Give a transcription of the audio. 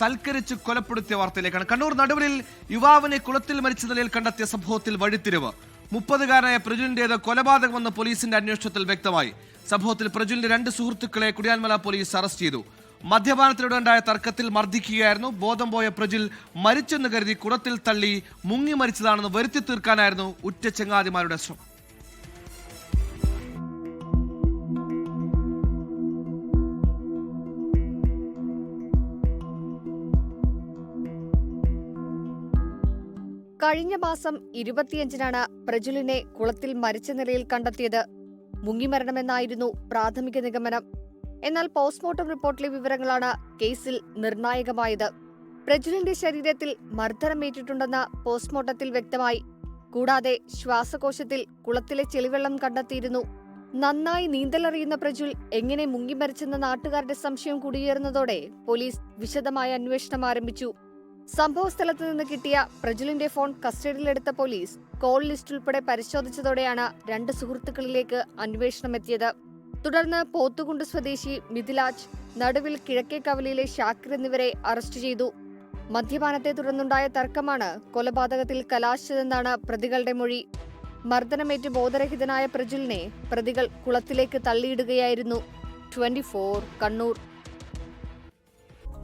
സൽക്കരിച്ച് കൊലപ്പെടുത്തിയ വാർത്തയിലേക്കാണ്. കണ്ണൂർ നടുവിൽ യുവാവിനെ കുളത്തിൽ മരിച്ച നിലയിൽ കണ്ടെത്തിയ സംഭവത്തിൽ വഴിത്തിരിവ്. മുപ്പതുകാരനായ പ്രജുലിന്റേത് കൊലപാതകമെന്ന് പോലീസിന്റെ അന്വേഷണത്തിൽ വ്യക്തമായി. സംഭവത്തിൽ പ്രജുലിന്റെ രണ്ട് സുഹൃത്തുക്കളെ കുടിയാൻമല പോലീസ് അറസ്റ്റ് ചെയ്തു. മദ്യപാനത്തിലൂടെ ഉണ്ടായ തർക്കത്തിൽ മർദ്ദിക്കുകയായിരുന്നു. ബോധം പോയ പ്രജിൽ മരിച്ചെന്ന് കരുതി കുളത്തിൽ തള്ളി മുങ്ങി മരിച്ചതാണെന്ന് വരുത്തി തീർക്കാനായിരുന്നു ഉറ്റ ചെങ്ങാതിമാരുടെ ശ്രമം. കഴിഞ്ഞ മാസം ഇരുപത്തിയഞ്ചിനാണ് പ്രജുലിനെ കുളത്തിൽ മരിച്ച നിലയിൽ കണ്ടെത്തിയത്. മുങ്ങിമരണമെന്നായിരുന്നു പ്രാഥമിക നിഗമനം. എന്നാൽ പോസ്റ്റ്മോർട്ടം റിപ്പോർട്ടിലെ വിവരങ്ങളാണ് കേസിൽ നിർണായകമായത്. പ്രജുലിന്റെ ശരീരത്തിൽ മർദ്ദനമേറ്റിട്ടുണ്ടെന്ന് പോസ്റ്റ്മോർട്ടത്തിൽ വ്യക്തമായി. കൂടാതെ ശ്വാസകോശത്തിൽ കുളത്തിലെ ചെളിവെള്ളം കണ്ടെത്തിയിരുന്നു. നന്നായി നീന്തലറിയുന്ന പ്രജുൽ എങ്ങനെ മുങ്ങിമരിച്ചെന്ന നാട്ടുകാരുടെ സംശയം കുടിയേറുന്നതോടെ പോലീസ് വിശദമായ അന്വേഷണം ആരംഭിച്ചു. സംഭവസ്ഥലത്ത് നിന്ന് കിട്ടിയ പ്രജുലിന്റെ ഫോൺ കസ്റ്റഡിയിലെടുത്ത പോലീസ് കോൾ ലിസ്റ്റ് ഉൾപ്പെടെ പരിശോധിച്ചതോടെയാണ് രണ്ട് സുഹൃത്തുക്കളിലേക്ക് അന്വേഷണം എത്തിയത്. തുടർന്ന് പോത്തുകുണ്ട് സ്വദേശി മിഥിലാജ് നടുവിൽ കിഴക്കേ കവലയിലെ ഷാക്കിർ എന്നിവരെ അറസ്റ്റ് ചെയ്തു. മദ്യപാനത്തെ തുടർന്നുണ്ടായ തർക്കമാണ് കൊലപാതകത്തിൽ കലാശിച്ചതെന്നാണ് പ്രതികളുടെ മൊഴി. മർദ്ദനമേറ്റ് ബോധരഹിതനായ പ്രജുലിനെ പ്രതികൾ കുളത്തിലേക്ക് തള്ളിയിടുകയായിരുന്നു. ട്വന്റി കണ്ണൂർ.